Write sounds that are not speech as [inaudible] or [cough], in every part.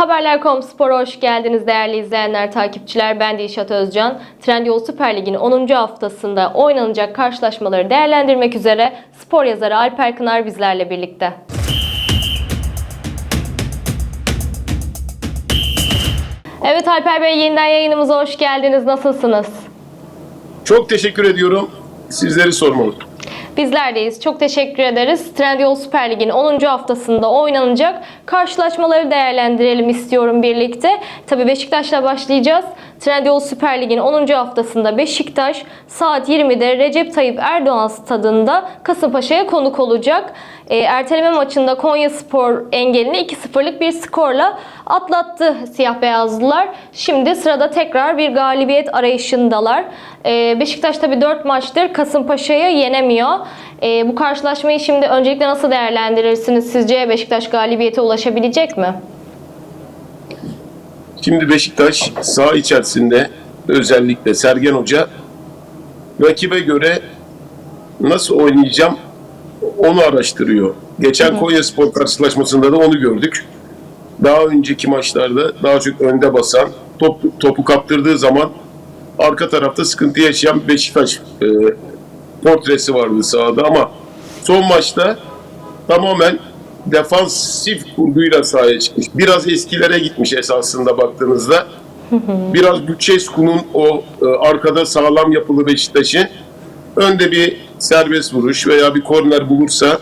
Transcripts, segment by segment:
Haberler.com Spor'a hoş geldiniz değerli izleyenler, takipçiler. Ben Dilşat Özcan. Trendyol Süper Lig'in 10. haftasında oynanacak karşılaşmaları değerlendirmek üzere spor yazarı Alper Kınar bizlerle birlikte. Evet Alper Bey yeniden yayınımıza hoş geldiniz. Nasılsınız? Çok teşekkür ediyorum. Sizleri sormalı. Bizlerdeyiz. Çok teşekkür ederiz. Trendyol Süper Lig'in 10. haftasında oynanacak karşılaşmaları değerlendirelim istiyorum birlikte. Tabii Beşiktaş'la başlayacağız. Trendyol Süper Lig'in 10. haftasında Beşiktaş saat 20'de Recep Tayyip Erdoğan stadında Kasımpaşa'ya konuk olacak. E, erteleme maçında Konya Spor engelini 2-0'lık bir skorla atlattı siyah beyazlılar. Şimdi sırada tekrar bir galibiyet arayışındalar. E, Beşiktaş tabii 4 maçtır Kasımpaşa'yı yenemiyor. E, bu karşılaşmayı şimdi öncelikle nasıl değerlendirirsiniz? Sizce Beşiktaş galibiyete ulaşabilecek mi? Şimdi Beşiktaş saha içerisinde özellikle Sergen Hoca rakibe göre nasıl oynayacağım onu araştırıyor. Geçen Konya Spor karşılaşmasında da onu gördük. Daha önceki maçlarda daha çok önde basan, top, topu kaptırdığı zaman arka tarafta sıkıntı yaşayan Beşiktaş e, portresi vardı sahada ama son maçta tamamen defansif kurguyla sahaya çıkmış. Biraz eskilere gitmiş esasında baktığınızda. Biraz Lucescu'nun o e, arkada sağlam yapılı Beşiktaş'ın önde bir serbest vuruş veya bir korner bulursa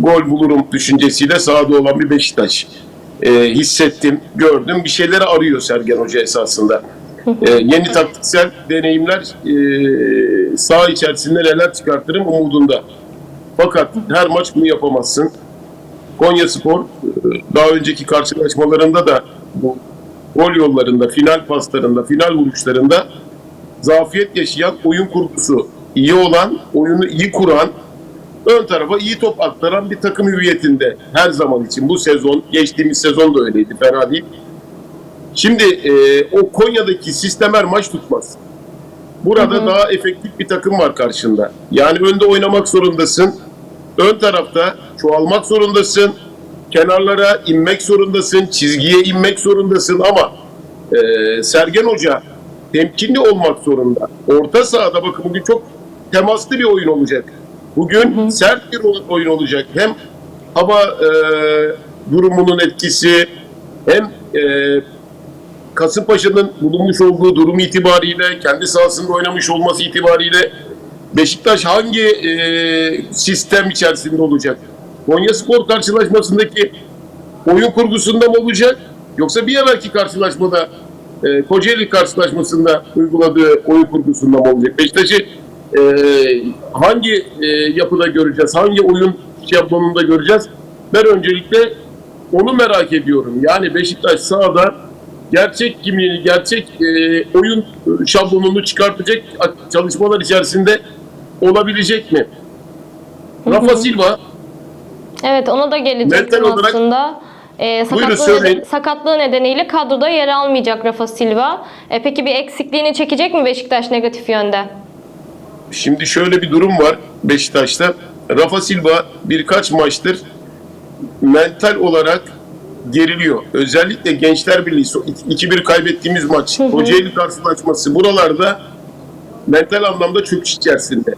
gol bulurum düşüncesiyle sahada olan bir Beşiktaş. E, hissettim, gördüm. Bir şeyleri arıyor Sergen Hoca esasında. E, yeni taktiksel deneyimler e, saha içerisinde neler çıkartırım umudunda. Fakat her maç bunu yapamazsın. Konya Spor daha önceki karşılaşmalarında da bu gol yollarında, final paslarında, final vuruşlarında zafiyet yaşayan, oyun kurgusu iyi olan, oyunu iyi kuran, ön tarafa iyi top aktaran bir takım hüviyetinde her zaman için. Bu sezon, geçtiğimiz sezon da öyleydi, fena değil. Şimdi e, o Konya'daki sistem her maç tutmaz. Burada daha efektif bir takım var karşında. Yani önde oynamak zorundasın. Ön tarafta çoğalmak zorundasın. Kenarlara inmek zorundasın. Çizgiye inmek zorundasın ama e, Sergen Hoca temkinli olmak zorunda. Orta sahada bakın bugün çok temaslı bir oyun olacak. Bugün sert bir oy- oyun olacak. Hem hava e, durumunun etkisi hem e, Kasımpaşa'nın bulunmuş olduğu durum itibariyle, kendi sahasında oynamış olması itibariyle Beşiktaş hangi e, sistem içerisinde olacak? Konya Spor karşılaşmasındaki oyun kurgusunda mı olacak? Yoksa bir evvelki karşılaşmada e, Kocaeli karşılaşmasında uyguladığı oyun kurgusunda mı olacak? Beşiktaş'ı e, hangi e, yapıda göreceğiz? Hangi oyun şablonunda göreceğiz? Ben öncelikle onu merak ediyorum. Yani Beşiktaş sahada gerçek kimliğini, gerçek e, oyun şablonunu çıkartacak çalışmalar içerisinde olabilecek mi? Rafa Silva Evet ona da gelecektim olarak- aslında. Ee, sakatlığı, söyleyin. sakatlığı nedeniyle kadroda yer almayacak Rafa Silva. E, peki bir eksikliğini çekecek mi Beşiktaş negatif yönde? Şimdi şöyle bir durum var Beşiktaş'ta. Rafa Silva birkaç maçtır mental olarak geriliyor. Özellikle Gençler Birliği so- 2-1 kaybettiğimiz maç, Kocaeli karşılaşması buralarda mental anlamda çöküş içerisinde.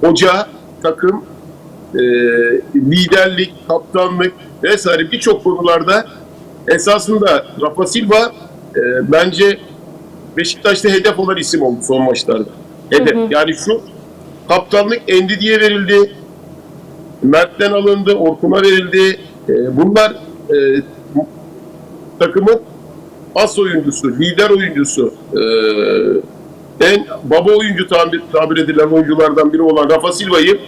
Hoca, takım, e, liderlik, kaptanlık vesaire birçok konularda esasında Rafa Silva e, bence Beşiktaş'ta hedef olan isim oldu son maçlarda. Hedef. Yani şu kaptanlık Endidi'ye verildi. Mert'ten alındı, Orkun'a verildi. E, bunlar e, takımın as oyuncusu, lider oyuncusu, e, en baba oyuncu tabir, tabir edilen oyunculardan biri olan Rafa Silva'yı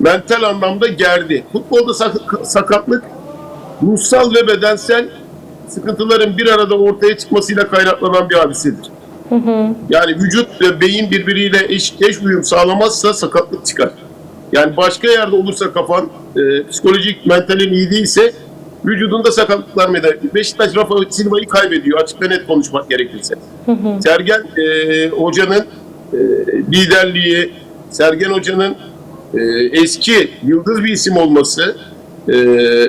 mental anlamda gerdi. Futbolda sak- sakatlık ruhsal ve bedensel sıkıntıların bir arada ortaya çıkmasıyla kaynaklanan bir Yani vücut ve beyin birbiriyle eş, eş uyum sağlamazsa sakatlık çıkar. Yani başka yerde olursa kafan e, psikolojik, mentalin iyi değilse vücudunda sakatlıklar meydana. Beşiktaş Rafa Silva'yı kaybediyor açık ve net konuşmak gerekirse. Sergen e, Hoca'nın e, liderliği, Sergen Hoca'nın e, eski yıldız bir isim olması, e,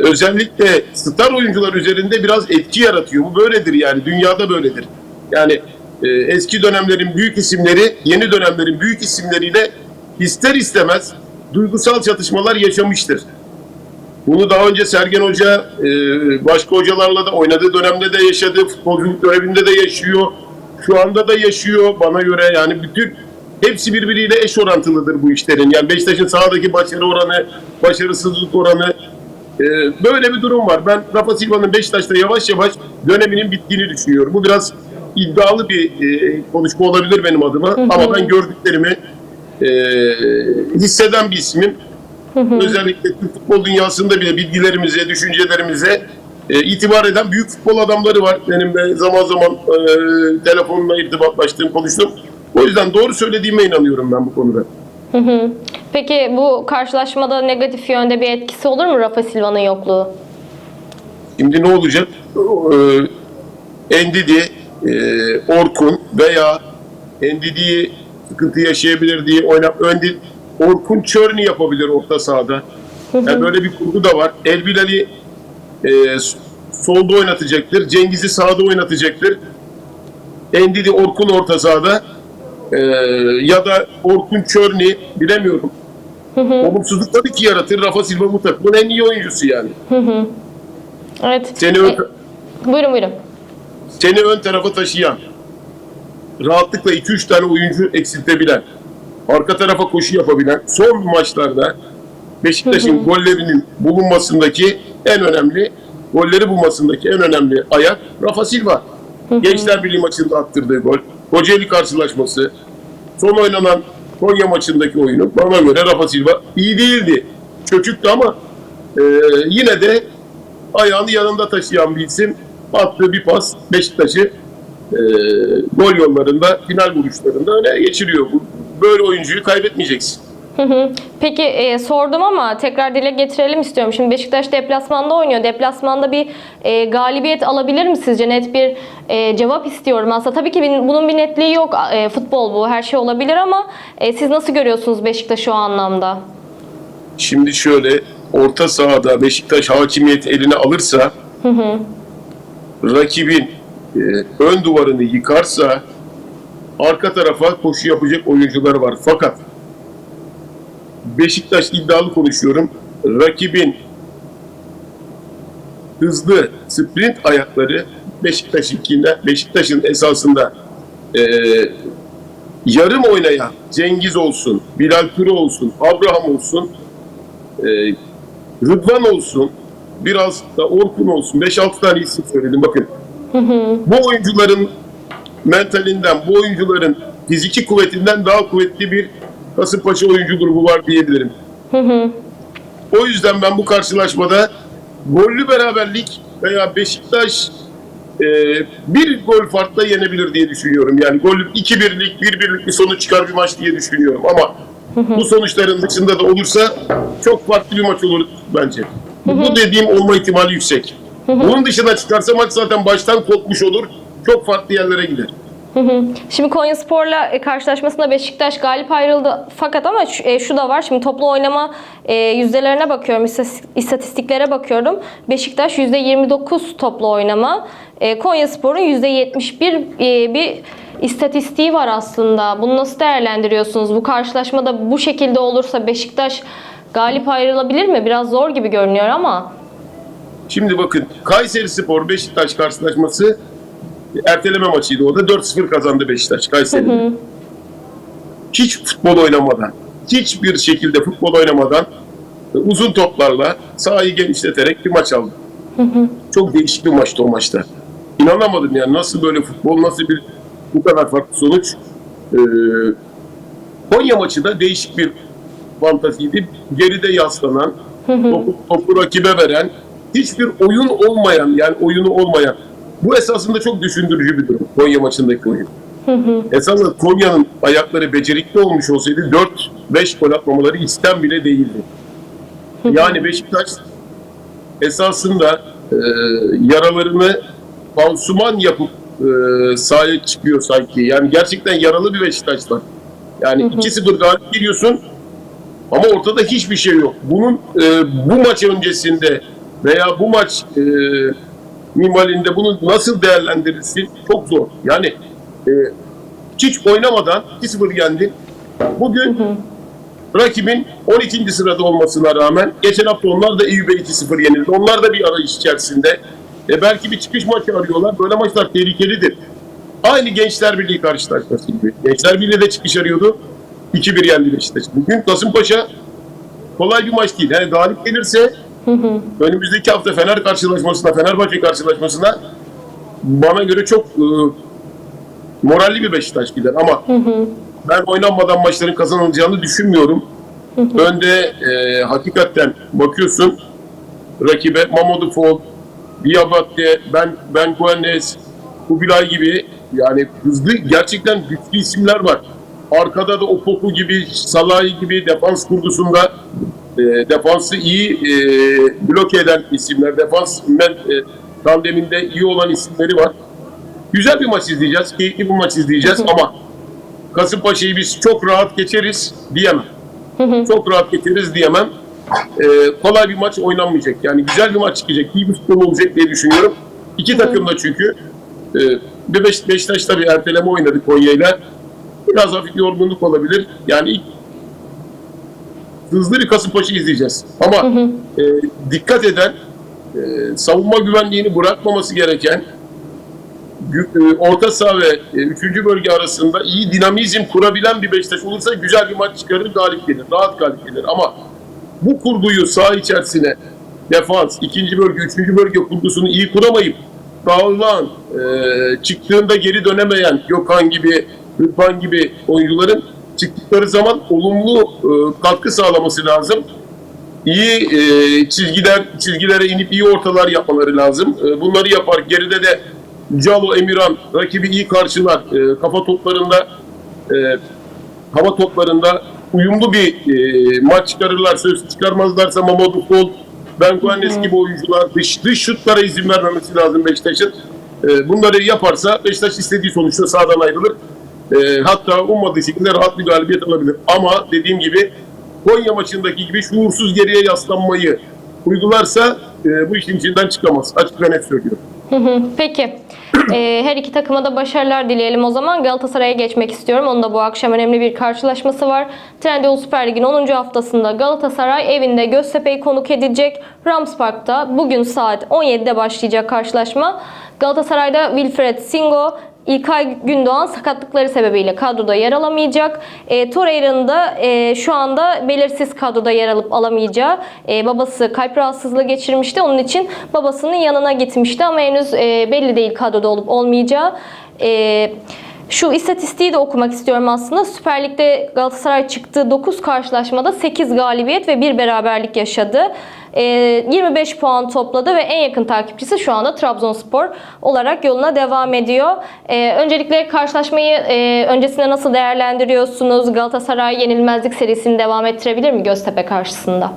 özellikle star oyuncular üzerinde biraz etki yaratıyor. Bu böyledir yani dünyada böyledir. Yani e, eski dönemlerin büyük isimleri yeni dönemlerin büyük isimleriyle ister istemez duygusal çatışmalar yaşamıştır. Bunu daha önce Sergen Hoca e, başka hocalarla da oynadığı dönemde de yaşadı. Futbolculuk görevinde de yaşıyor. Şu anda da yaşıyor bana göre yani bütün hepsi birbiriyle eş orantılıdır bu işlerin. Yani Beşiktaş'ın sahadaki başarı oranı, başarısızlık oranı e, böyle bir durum var. Ben Rafa Silva'nın Beşiktaş'ta yavaş yavaş döneminin bittiğini düşünüyorum. Bu biraz iddialı bir e, konuşma olabilir benim adıma ama ben gördüklerimi e, hisseden bir ismim. Özellikle Türk futbol dünyasında bile bilgilerimize, düşüncelerimize e, itibar eden büyük futbol adamları var. Benim de zaman zaman e, telefonla irtibatlaştığım, konuştum. O yüzden doğru söylediğime inanıyorum ben bu konuda. Peki bu karşılaşmada negatif yönde bir etkisi olur mu Rafa Silva'nın yokluğu? Şimdi ne olacak? Ee, Endidi, e, Orkun veya Endidi'yi sıkıntı yaşayabilir diye oynap. Öndi, Orkun Çörni yapabilir orta sahada. Yani böyle bir kurgu da var. El Bilal'i e, solda oynatacaktır. Cengiz'i sağda oynatacaktır. Endidi Orkun orta sahada. Ee, ya da Orkun Çörni bilemiyorum. Olumsuzluk tabii ki yaratır. Rafa Silva bu takımın en iyi oyuncusu yani. Evet. Seni E, buyurun buyurun. Seni ön tarafa taşıyan, rahatlıkla 2-3 tane oyuncu eksiltebilen, arka tarafa koşu yapabilen, son maçlarda Beşiktaş'ın gollerinin bulunmasındaki en önemli, golleri bulmasındaki en önemli ayak Rafa Silva. Gençler Birliği maçında attırdığı gol, Kocaeli karşılaşması, son oynanan Konya maçındaki oyunu bana göre Rafa Silva iyi değildi. Çöçüktü ama e, yine de ayağını yanında taşıyan bir isim. Attığı bir pas Beşiktaş'ı e, gol yollarında, final vuruşlarında öne geçiriyor. Bu, böyle oyuncuyu kaybetmeyeceksin. Hı hı. Peki e, sordum ama tekrar dile getirelim istiyorum. Şimdi Beşiktaş deplasmanda oynuyor. Deplasmanda bir e, galibiyet alabilir mi sizce? Net bir e, cevap istiyorum aslında. Tabii ki bin- bunun bir netliği yok. E, futbol bu. Her şey olabilir ama e, siz nasıl görüyorsunuz Beşiktaş'ı o anlamda? Şimdi şöyle orta sahada Beşiktaş hakimiyet eline alırsa rakibin e, ön duvarını yıkarsa arka tarafa koşu yapacak oyuncular var. Fakat Beşiktaş iddialı konuşuyorum. Rakibin hızlı sprint ayakları Beşiktaş'ınkinden Beşiktaş'ın esasında e, yarım oynayan Cengiz olsun, Bilal Püre olsun, Abraham olsun e, Rıdvan olsun, biraz da Orkun olsun. 5-6 tane isim söyledim bakın. Bu oyuncuların mentalinden, bu oyuncuların fiziki kuvvetinden daha kuvvetli bir Kasımpaşa oyuncu grubu var diyebilirim. O yüzden ben bu karşılaşmada gollü beraberlik veya Beşiktaş e, bir gol farkla yenebilir diye düşünüyorum. Yani gol 2-1'lik, 1-1'lik bir sonuç çıkar bir maç diye düşünüyorum. Ama bu sonuçların dışında da olursa çok farklı bir maç olur bence. Bu dediğim olma ihtimali yüksek. Bunun dışına çıkarsa maç zaten baştan kopmuş olur. Çok farklı yerlere gider. Şimdi Konya Spor'la e, karşılaşmasında Beşiktaş galip ayrıldı. Fakat ama şu, e, şu da var. Şimdi toplu oynama e, yüzdelerine bakıyorum, istatistiklere bakıyorum. Beşiktaş %29 toplu oynama. E, Konya Spor'un %71 e, bir istatistiği var aslında. Bunu nasıl değerlendiriyorsunuz? Bu karşılaşmada bu şekilde olursa Beşiktaş galip ayrılabilir mi? Biraz zor gibi görünüyor ama. Şimdi bakın Kayseri Spor Beşiktaş karşılaşması erteleme maçıydı o da 4-0 kazandı Beşiktaş Kayseri'de. Hiç futbol oynamadan, hiçbir şekilde futbol oynamadan e, uzun toplarla sahayı genişleterek bir maç aldı. Çok değişik bir maçtı o maçta. İnanamadım yani nasıl böyle futbol, nasıl bir bu kadar farklı sonuç. Ee, Konya maçı da değişik bir fantaziydi. Geride yaslanan, topu, topu rakibe veren, hiçbir oyun olmayan yani oyunu olmayan. Bu esasında çok düşündürücü bir durum Konya maçındaki oyun. Esasında Konya'nın ayakları becerikli olmuş olsaydı 4-5 gol atmamaları istem bile değildi. Yani Beşiktaş esasında e, yaralarını pansuman yapıp e, sahaya çıkıyor sanki. Yani gerçekten yaralı bir Beşiktaş var. Yani 2-0 galip geliyorsun Ama ortada hiçbir şey yok. Bunun e, bu maç öncesinde veya bu maç e, minvalinde bunu nasıl değerlendirirsin çok zor. Yani e, hiç oynamadan 2-0 yendin. Bugün rakibin 12. sırada olmasına rağmen geçen hafta onlar da Eyüp'e 2-0 yenildi. Onlar da bir arayış içerisinde. E belki bir çıkış maçı arıyorlar. Böyle maçlar tehlikelidir. Aynı Gençler Birliği karşılaşması gibi. Gençler Birliği de çıkış arıyordu. 2-1 yendi Beşiktaş. Bugün Kasımpaşa kolay bir maç değil. Yani galip gelirse önümüzdeki hafta Fener karşılaşmasına, Fenerbahçe karşılaşmasına bana göre çok e, moralli bir Beşiktaş gider. Ama ben oynanmadan maçların kazanılacağını düşünmüyorum. Önde e, hakikaten bakıyorsun rakibe Mamadou Fall, Diabate, Ben Ben Guenes, Kubilay gibi yani hızlı gerçekten güçlü isimler var. Arkada da Opoku gibi, Salahi gibi defans kurgusunda e, defansı iyi e, bloke eden isimler, defans men, e, tandeminde iyi olan isimleri var. Güzel bir maç izleyeceğiz, keyifli bir maç izleyeceğiz ama Kasımpaşa'yı biz çok rahat geçeriz diyemem. Çok rahat geçeriz diyemem. Ee, kolay bir maç oynanmayacak. Yani güzel bir maç çıkacak, iyi bir futbol olacak diye düşünüyorum. İki takım da çünkü e, Beşiktaş tabii erteleme oynadı Konya'yla. Biraz hafif yorgunluk olabilir. Yani ilk hızlı bir Kasımpaşa izleyeceğiz. Ama e, dikkat eden, e, savunma güvenliğini bırakmaması gereken, e, orta saha ve 3. bölge arasında iyi dinamizm kurabilen bir Beşiktaş olursa güzel bir maç çıkarır, galip gelir. Rahat galip gelir. Ama bu kurguyu saha içerisine defans, ikinci bölge, üçüncü bölge kurgusunu iyi kuramayıp dağılan, e, çıktığında geri dönemeyen Gökhan gibi, Rıdvan gibi oyuncuların çıktıkları zaman olumlu e, katkı sağlaması lazım. İyi e, çizgiler, çizgilere inip iyi ortalar yapmaları lazım. E, bunları yapar. Geride de Calo, Emirhan rakibi iyi karşılar. E, kafa toplarında e, hava toplarında uyumlu bir e, maç çıkarırlar. Söz çıkarmazlarsa Mamadou Fall, Ben Guannes gibi oyuncular dış, dış şutlara izin vermemesi lazım Beşiktaş'ın. E, bunları yaparsa Beşiktaş istediği sonuçta sahadan ayrılır. E, hatta ummadığı şekilde rahat bir galibiyet alabilir. Ama dediğim gibi Konya maçındaki gibi şuursuz geriye yaslanmayı uygularsa e, bu işin içinden çıkamaz. Açık ve net söylüyorum. Peki. Ee, her iki takıma da başarılar dileyelim o zaman. Galatasaray'a geçmek istiyorum. Onun da bu akşam önemli bir karşılaşması var. Trendyol Süper Lig'in 10. haftasında Galatasaray evinde Göztepe'yi konuk edecek. Rams Park'ta bugün saat 17'de başlayacak karşılaşma. Galatasaray'da Wilfred Singo, İlkay Gündoğan sakatlıkları sebebiyle kadroda yer alamayacak. E, Torreira'nın da e, şu anda belirsiz kadroda yer alıp alamayacağı. E, babası kalp rahatsızlığı geçirmişti. Onun için babasının yanına gitmişti ama henüz e, belli değil kadroda olup olmayacağı. E, şu istatistiği de okumak istiyorum aslında. Süper Lig'de Galatasaray çıktığı 9 karşılaşmada 8 galibiyet ve 1 beraberlik yaşadı. Ee, 25 puan topladı ve en yakın takipçisi şu anda Trabzonspor olarak yoluna devam ediyor. Ee, öncelikle karşılaşmayı e, öncesinde nasıl değerlendiriyorsunuz? Galatasaray yenilmezlik serisini devam ettirebilir mi Göztepe karşısında?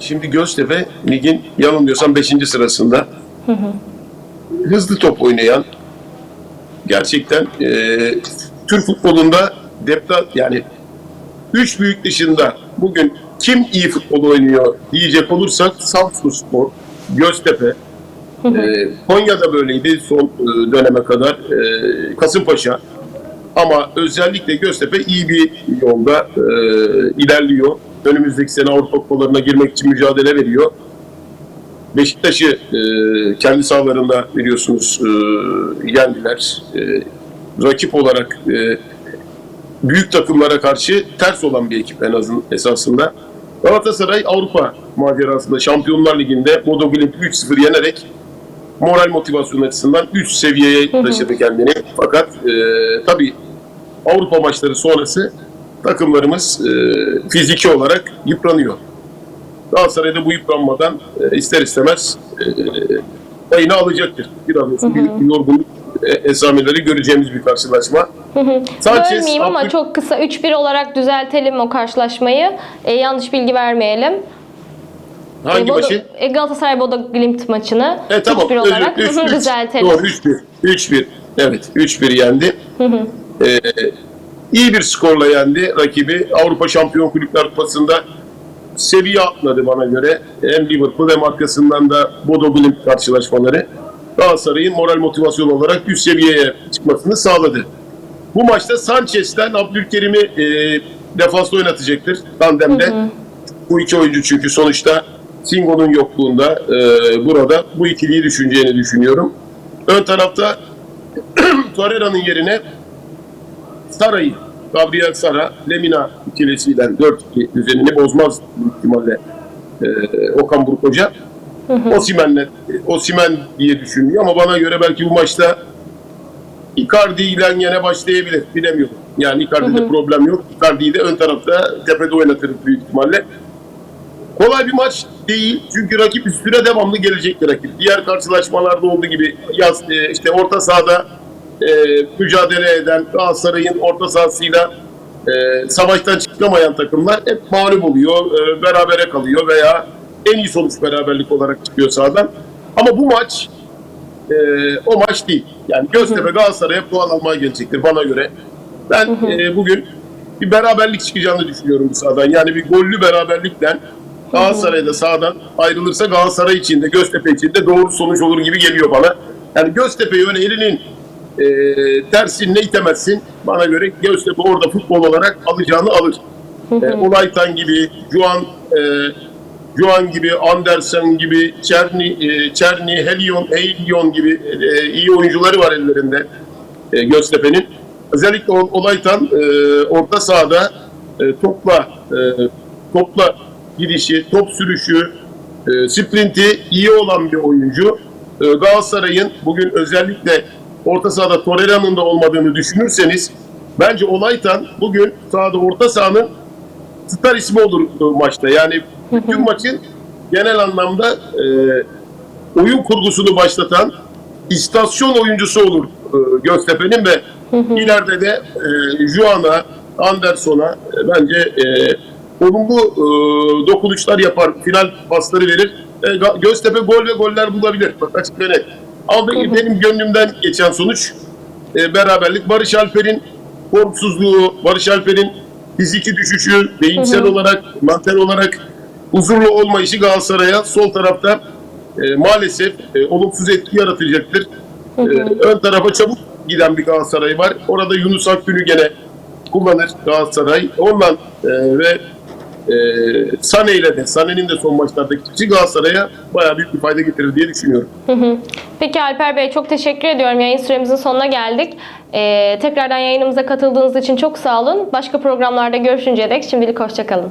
Şimdi Göztepe ligin yanılmıyorsam 5. sırasında. Hızlı top oynayan gerçekten e, Türk futbolunda depta yani üç büyük dışında bugün kim iyi futbol oynuyor diyecek olursak Samsunspor, Göztepe, e, Konya'da böyleydi son e, döneme kadar e, Kasımpaşa ama özellikle Göztepe iyi bir yolda e, ilerliyor. Önümüzdeki sene Avrupa kupalarına girmek için mücadele veriyor. Beşiktaş'ı e, kendi sahalarında biliyorsunuz e, yendiler. E, rakip olarak e, büyük takımlara karşı ters olan bir ekip en azın esasında. Galatasaray Avrupa macerasında Şampiyonlar Ligi'nde Glimt'i 3-0 yenerek moral motivasyon açısından üst seviyeye taşıdı kendini. Fakat e, tabii Avrupa maçları sonrası takımlarımız e, fiziki olarak yıpranıyor. Galatasaray'da bu yıpranmadan e, ister istemez e, payını alacaktır. Biraz olsun bir, yorgunluk e, esameleri göreceğimiz bir karşılaşma. Sanchez, Bölmeyeyim ama Abdül- çok kısa 3-1 olarak düzeltelim o karşılaşmayı. E, yanlış bilgi vermeyelim. Hangi E, Bodo- maçı? e, Galatasaray Bodo Glimt maçını E, tamam. 3-1 olarak Üç- üç- [laughs] düzeltelim. Doğru 3-1. 3-1. Evet 3-1 yendi. Ee, iyi bir skorla yendi rakibi. Avrupa Şampiyon Kulüpler Kupası'nda seviye atladı bana göre. Hem Liverpool hem arkasından da Bodo Glimt karşılaşmaları Galatasaray'ın moral motivasyon olarak üst seviyeye çıkmasını sağladı. Bu maçta Sanchez'ten Abdülkerim'i e, defansta oynatacaktır tandemde. Bu iki oyuncu çünkü sonuçta Singo'nun yokluğunda e, burada bu ikiliyi düşüneceğini düşünüyorum. Ön tarafta [clears throat] Torreira'nın yerine Sara'yı, Gabriel Sara, Lemina ikilisiyle 4-2 düzenini bozmaz büyük ihtimalle e, Okan Buruk Hoca. Osimen'le, Osimen diye düşünüyor ama bana göre belki bu maçta Icardi ile yine başlayabilir. Bilemiyorum. Yani Icardi'de problem yok. Icardi'yi de ön tarafta tepede oynatır büyük ihtimalle. Kolay bir maç değil. Çünkü rakip üstüne devamlı gelecek bir rakip. Diğer karşılaşmalarda olduğu gibi yaz, e, işte orta sahada e, mücadele eden Galatasaray'ın orta sahasıyla e, savaştan çıkamayan takımlar hep mağlup oluyor, e, berabere kalıyor veya en iyi sonuç beraberlik olarak çıkıyor sahadan. Ama bu maç e, o maç değil. Yani Göztepe Galatasaray'a puan almaya gelecektir bana göre. Ben e, bugün bir beraberlik çıkacağını düşünüyorum bu sahadan. Yani bir gollü beraberlikle Galatasaray'da sahadan ayrılırsa Galatasaray için de Göztepe için de doğru sonuç olur gibi geliyor bana. Yani Göztepe'yi öyle e, tersinle itemezsin. Bana göre Göztepe orada futbol olarak alacağını alır. E, Olaytan gibi, Juan e, Juan gibi, Andersen gibi, Çerni, e, Çerni, Helion, Helion gibi e, iyi oyuncuları var ellerinde e, Göztepe'nin. Özellikle Ol- Olaytan e, orta sahada e, topla e, topla gidişi, top sürüşü, e, sprinti iyi olan bir oyuncu. E, Galatasaray'ın bugün özellikle orta sahada Torreira'nın da olmadığını düşünürseniz bence Olaytan bugün sahada orta sahanın star ismi olur maçta. Yani bütün maçın genel anlamda e, oyun kurgusunu başlatan istasyon oyuncusu olur e, Göztepe'nin ve ileride de e, Juan'a, Anderson'a e, bence e, olumlu e, dokunuşlar yapar, final pasları verir. E, Göztepe gol ve goller bulabilir. Bak açık ve net. Ama benim, gönlümden geçen sonuç e, beraberlik. Barış Alper'in formsuzluğu, Barış Alper'in fiziki düşüşü, beyinsel olarak, mental olarak huzurlu olmayışı Galatasaray'a sol tarafta e, maalesef e, olumsuz etki yaratacaktır. E, ön tarafa çabuk giden bir Galatasaray var. Orada Yunus Akgün'ü gene kullanır Galatasaray. Ondan e, ve e, Sane ile de, Sane'nin de son maçlardaki çıkışı Galatasaray'a bayağı büyük bir fayda getirir diye düşünüyorum. Peki Alper Bey çok teşekkür ediyorum. Yayın süremizin sonuna geldik. Ee, tekrardan yayınımıza katıldığınız için çok sağ olun. Başka programlarda görüşünceye dek şimdilik hoşçakalın.